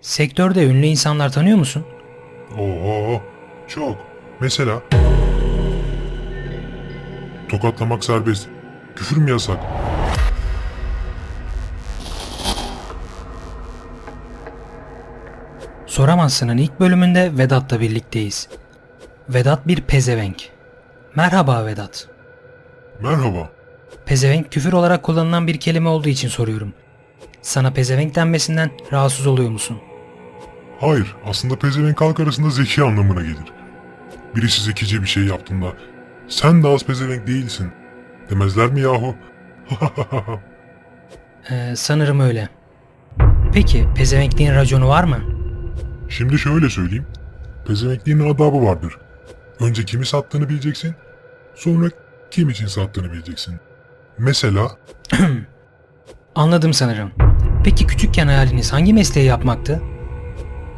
Sektörde ünlü insanlar tanıyor musun? Oho, çok. Mesela tokatlamak serbest. Küfür mü yasak? Soramazsın'ın ilk bölümünde Vedat'la birlikteyiz. Vedat bir pezevenk. Merhaba Vedat. Merhaba. Pezevenk küfür olarak kullanılan bir kelime olduğu için soruyorum. Sana pezevenk denmesinden rahatsız oluyor musun? Hayır, aslında pezevenk halk arasında zeki anlamına gelir. Birisi zekice bir şey yaptığında sen de az pezevenk değilsin demezler mi yahu? Ee, sanırım öyle. Peki pezevenkliğin raconu var mı? Şimdi şöyle söyleyeyim. Pezevenkliğin adabı vardır. Önce kimi sattığını bileceksin, sonra kim için sattığını bileceksin. Mesela Anladım sanırım. Peki küçükken hayaliniz hangi mesleği yapmaktı?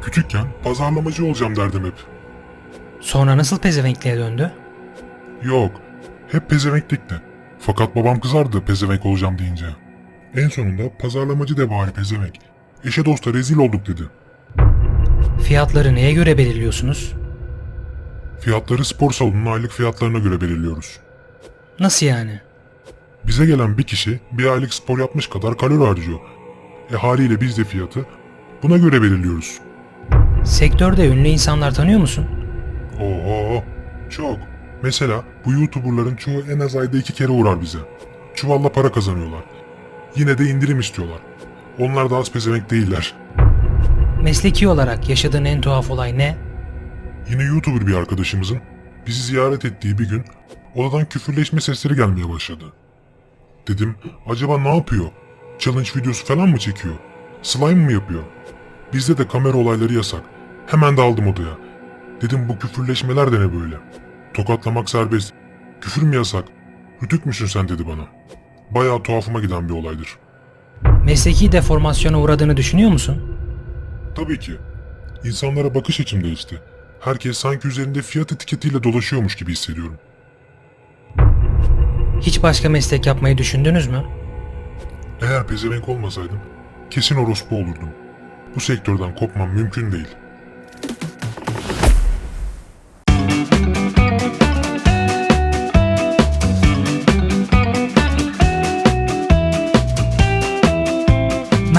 Küçükken pazarlamacı olacağım derdim hep. Sonra nasıl pezevenkliğe döndü? Yok, hep pezevenklikti. Fakat babam kızardı pezevenk olacağım deyince. En sonunda pazarlamacı de bari pezevenk. Eşe dosta rezil olduk dedi. Fiyatları neye göre belirliyorsunuz? Fiyatları spor salonunun aylık fiyatlarına göre belirliyoruz. Nasıl yani? Bize gelen bir kişi bir aylık spor yapmış kadar kalori harcıyor. E haliyle biz de fiyatı buna göre belirliyoruz. Sektörde ünlü insanlar tanıyor musun? Oho, çok. Mesela bu YouTuber'ların çoğu en az ayda iki kere uğrar bize. Çuvalla para kazanıyorlar. Yine de indirim istiyorlar. Onlar da az pezevenk değiller. Mesleki olarak yaşadığın en tuhaf olay ne? Yine YouTuber bir arkadaşımızın bizi ziyaret ettiği bir gün odadan küfürleşme sesleri gelmeye başladı. Dedim acaba ne yapıyor? Challenge videosu falan mı çekiyor? Slime mı yapıyor? Bizde de kamera olayları yasak. Hemen daldım odaya. Dedim bu küfürleşmeler de ne böyle? Tokatlamak serbest. Küfür mü yasak? Rütük müsün sen dedi bana. Bayağı tuhafıma giden bir olaydır. Mesleki deformasyona uğradığını düşünüyor musun? Tabii ki. İnsanlara bakış açım değişti. Herkes sanki üzerinde fiyat etiketiyle dolaşıyormuş gibi hissediyorum. Hiç başka meslek yapmayı düşündünüz mü? Eğer pezevenk olmasaydım kesin orospu olurdum. Bu sektörden kopmam mümkün değil.